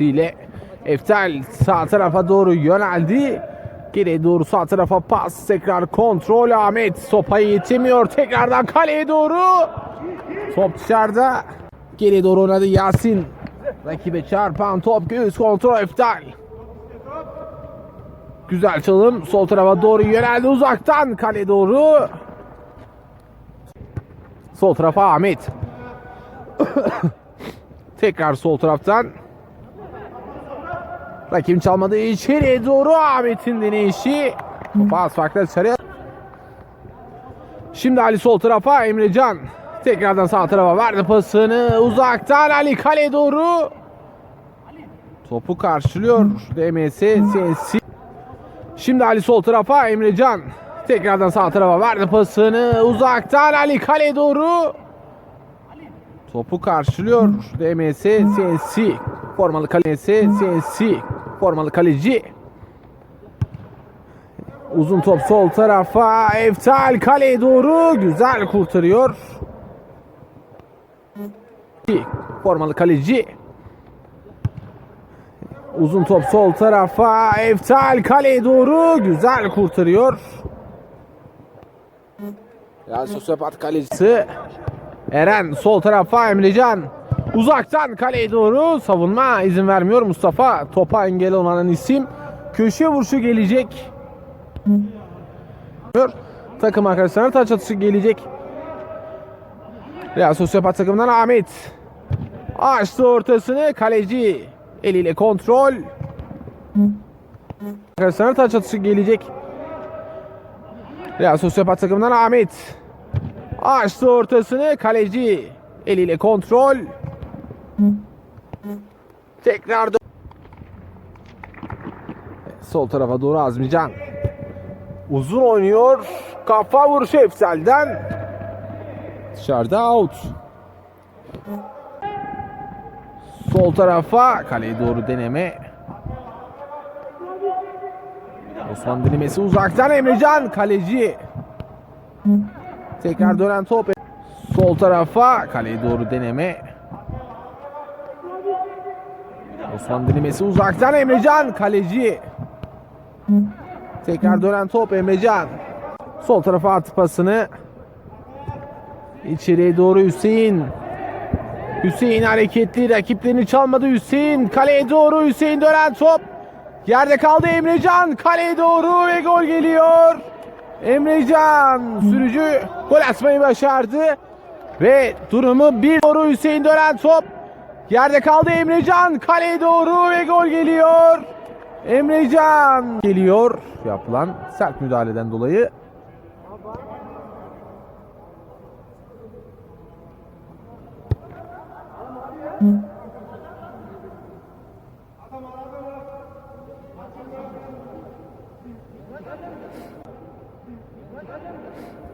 ile Eftel sağ tarafa doğru yöneldi. Geriye doğru sağ tarafa pas. Tekrar kontrol. Ahmet sopayı yetemiyor. Tekrardan kaleye doğru. Top dışarıda. Geriye doğru oynadı Yasin. Rakibe çarpan top göğüs kontrol Eftel. Güzel çalım. Sol tarafa doğru yöneldi uzaktan. Kale doğru. Sol tarafa Ahmet. Tekrar sol taraftan. Rakibin çalmadığı içeriye doğru Ahmet'in deneyişi. Pas farklı dışarıya. Şimdi Ali sol tarafa Emrecan. Tekrardan sağ tarafa verdi pasını. Uzaktan Ali kale doğru. Topu karşılıyor. DMS Sensi. Şimdi Ali sol tarafa Emrecan. Tekrardan sağ tarafa verdi pasını. Uzaktan Ali kale doğru. Topu karşılıyor. DMS Sensi. Formalı kalesi Sensi. Formalı kaleci. Uzun top sol tarafa. Eftal kaleye doğru. Güzel kurtarıyor. Formalı kaleci. Uzun top sol tarafa. Eftal kaleye doğru. Güzel kurtarıyor. Real Sosyopat kalecisi. Eren sol tarafa Emrecan. Uzaktan kaleye doğru savunma izin vermiyor Mustafa. Topa engel olan isim. Köşe vuruşu gelecek. Takım arkadaşlarına taç atışı gelecek. Real Sosyopat takımından Ahmet. Açtı ortasını kaleci eliyle kontrol. Arkadaşlarına taç atışı gelecek. Real Sosyopat takımından Ahmet. Açtı ortasını kaleci eliyle kontrol. Tekrar dö- Sol tarafa doğru Azmican. Uzun oynuyor. Kafa vuruşu Efsel'den. Dışarıda out. Sol tarafa kaleye doğru deneme. Osman denemesi uzaktan Emrecan kaleci. Tekrar dönen top. Sol tarafa kaleye doğru deneme. Osman denemesi uzaktan Emrecan kaleci. Tekrar dönen top Emrecan. Sol tarafa attı pasını. İçeriye doğru Hüseyin. Hüseyin hareketli rakiplerini çalmadı Hüseyin. Kaleye doğru Hüseyin dönen top. Yerde kaldı Emrecan. Kaleye doğru ve gol geliyor. Emrecan sürücü gol atmayı başardı. Ve durumu bir doğru Hüseyin dönen top. Yerde kaldı Emrecan. Kaleye doğru ve gol geliyor. Emrecan geliyor. Yapılan sert müdahaleden dolayı.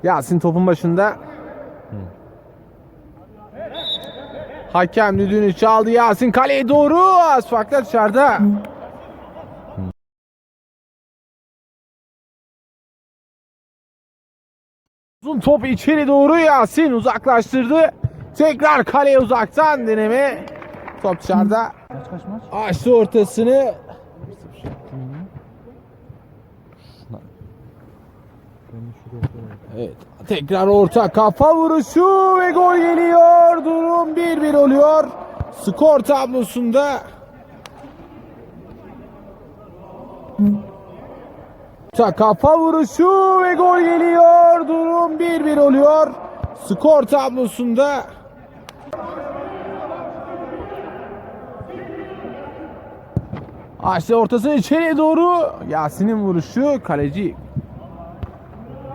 Yasin topun başında. Hakem düdüğünü çaldı Yasin kaleye doğru. Az farkla dışarıda. Uzun top içeri doğru Yasin uzaklaştırdı. Tekrar kaleye uzaktan deneme. Top dışarıda. Kaç? Açtı ortasını. Evet. Tekrar orta kafa vuruşu ve gol geliyor. Durum 1-1 oluyor. Skor tablosunda. Ta kafa vuruşu ve gol geliyor. Durum 1-1 oluyor. Skor tablosunda. Açtı ortasını içeriye doğru. Yasin'in vuruşu kaleci.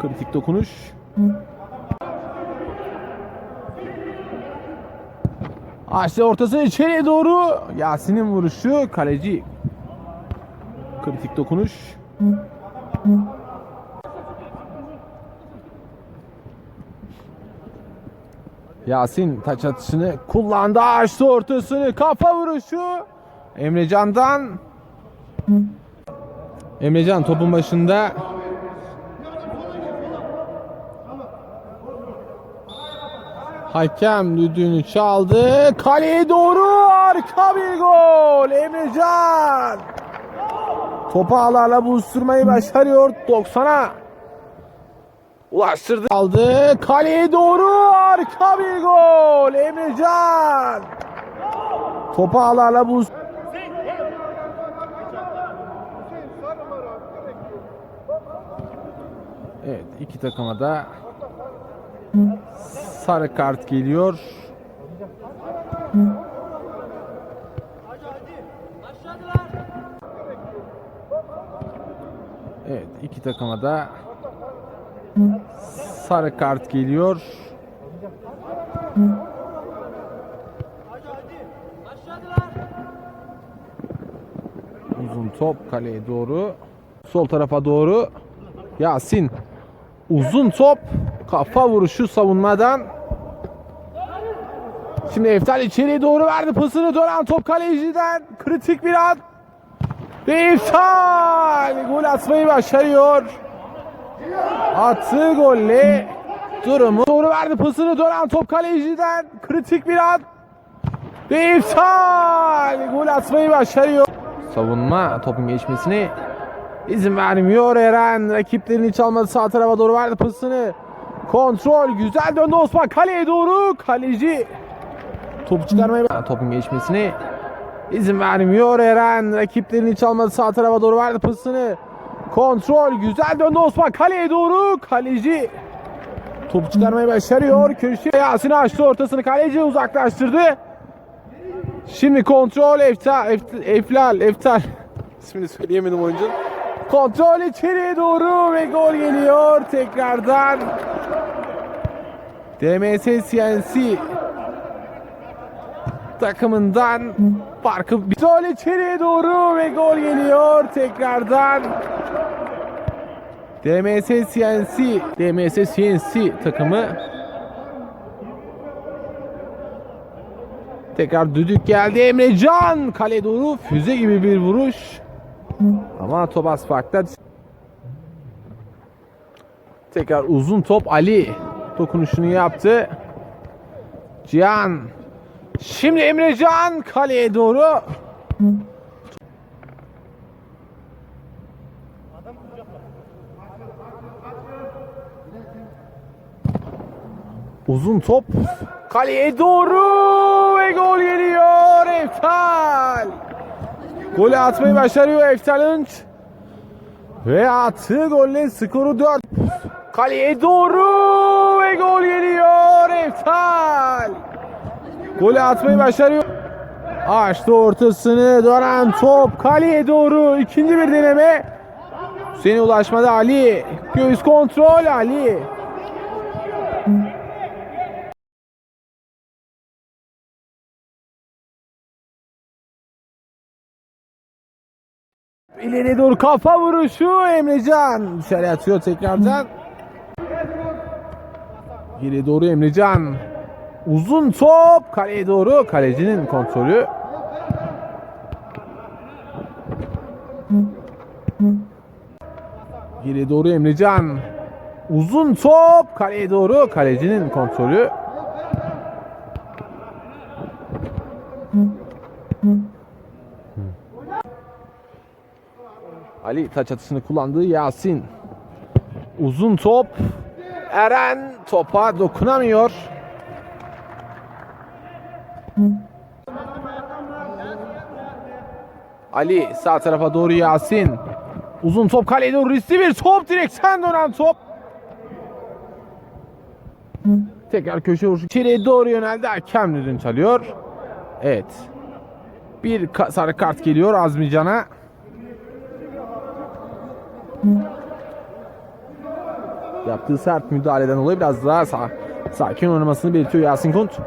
Kritik dokunuş. Açtı ortasını içeriye doğru. Yasin'in vuruşu kaleci. Kritik dokunuş. Yasin taç atışını kullandı. Açtı ortasını. Kafa vuruşu. Emrecan'dan. Emrecan topun başında. Hakem düdüğünü çaldı. Kaleye doğru arka bir gol. Emre Emrecan. Topu ağlarla buluşturmayı başarıyor 90'a. Ulaştırdı. Aldı. Kaleye doğru harika bir gol. Emrecan. Topu ağlarla buluş. Evet iki takıma da sarı kart geliyor. Evet iki takıma da sarı kart geliyor. Uzun top kaleye doğru. Sol tarafa doğru. Yasin. Uzun top. Kafa vuruşu savunmadan. Şimdi Eftal içeriye doğru verdi pasını dönen top kaleciden. Kritik bir an. Ve Eftal gol atmayı başarıyor. Attığı golle durumu doğru verdi pasını dönen top kaleciden. Kritik bir an. Ve iptal. Gol atmayı başarıyor. Savunma topun geçmesini izin vermiyor Eren. Rakiplerini çalmadı sağ tarafa doğru verdi pasını. Kontrol güzel döndü Osman kaleye doğru. Kaleci topu çıkarmaya topun geçmesini izin vermiyor Eren. Rakiplerini çalmadı sağ tarafa doğru verdi pasını. Kontrol güzel döndü Osman kaleye doğru. Kaleci topu çıkarmayı başarıyor. Köşeye Yasin açtı ortasını kaleci uzaklaştırdı. Şimdi kontrol efta, eft, eflal, eftal. İsmini söyleyemedim oyuncunun. Kontrol içeriye doğru ve gol geliyor tekrardan. DMS CNC takımından farkı gol içeriye doğru ve gol geliyor tekrardan. DMS CNC DMS CNC takımı Tekrar düdük geldi. Emrecan kale doğru füze gibi bir vuruş. Ama Tobas farkta. Tekrar uzun top Ali dokunuşunu yaptı. Cihan. Şimdi Emrecan kaleye doğru. Uzun top kaleye doğru ve gol geliyor Eftal. Golü atmayı başarıyor Eftal Önç. Ve attığı golle skoru 4. Kaleye doğru gol geliyor Eftal. Golü atmayı başarıyor. Açtı ortasını dönen top kaleye doğru ikinci bir deneme. Hüseyin'e ulaşmadı Ali. Göğüs kontrol Ali. İleri doğru kafa vuruşu Emrecan. Dışarı atıyor tekrardan. Geri doğru Emrecan. Uzun top kaleye doğru. Kalecinin kontrolü. Geri doğru Emrecan. Uzun top kaleye doğru. Kalecinin kontrolü. Ali taç atışını kullandığı Yasin. Uzun top. Eren topa dokunamıyor. Ali sağ tarafa doğru Yasin. Uzun top kaleye doğru bir top direkten dönen top. Tekrar köşe vuruşu içeriye doğru yöneldi. Hakem düdüğün çalıyor. Evet. Bir sarı kart geliyor Azmican'a. Yaptığı sert müdahaleden dolayı biraz daha sa- sakin oynamasını belirtiyor Yasin Kunt.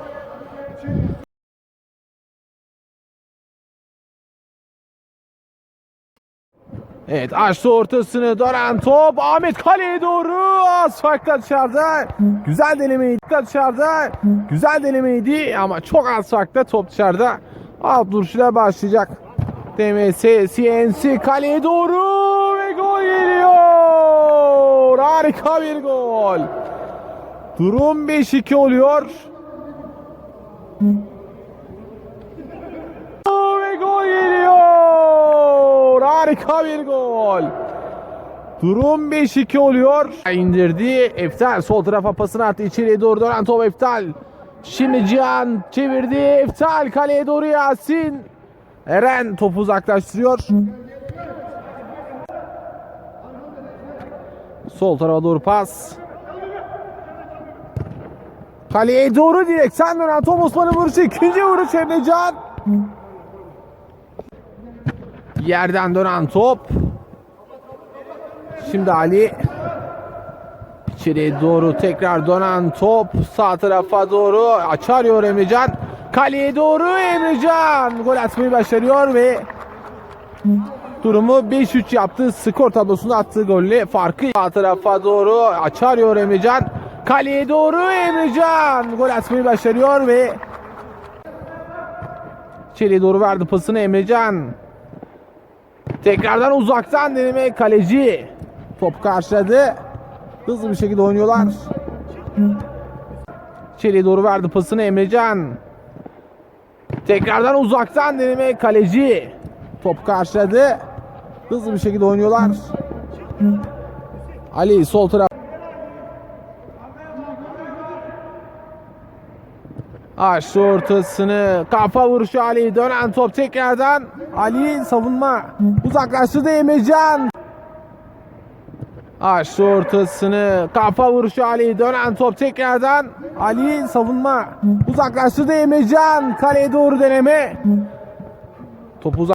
Evet açtı ortasını. Dönen top. Ahmet kaleye doğru. Az farkla dışarıda. Güzel denemeydi. Dışarıda. Güzel denemeydi ama çok az farkla top dışarıda. Alt duruşuyla başlayacak. DMS CNC kaleye doğru ve gol geliyor harika bir gol durum 5-2 oluyor ve gol geliyor harika bir gol. Durum 5-2 oluyor. İndirdi. Eftal sol tarafa pasını attı. İçeriye doğru dönen top Eftal. Şimdi Cihan çevirdi. Eftal kaleye doğru Yasin. Eren topu uzaklaştırıyor. Sol tarafa doğru pas. Kaleye doğru direkten dönen top Osman'ın vuruşu. İkinci vuruş Emrecan. Yerden dönen top. Şimdi Ali. İçeriye doğru tekrar dönen top. Sağ tarafa doğru açarıyor Emrecan. Kaleye doğru Emrecan. Gol atmayı başarıyor ve durumu 5-3 yaptı. Skor tablosunda attığı golle farkı sağ tarafa doğru açarıyor Emrecan. Kaleye doğru Emrecan. Gol atmayı başarıyor ve içeriye doğru verdi pasını Emrecan. Tekrardan uzaktan deneme kaleci. Top karşıladı. Hızlı bir şekilde oynuyorlar. İçeriye doğru verdi pasını Emrecan. Tekrardan uzaktan deneme kaleci. Top karşıladı. Hızlı bir şekilde oynuyorlar. Ali sol taraf. Açtı ortasını. Kafa vuruşu Ali. Dönen top tekrardan. Ali savunma. Uzaklaştırdı Emrecan. Açtı ortasını. Kafa vuruşu Ali. Dönen top tekrardan. Ali savunma. Uzaklaştırdı Emrecan. Kaleye doğru deneme. Topu uzak.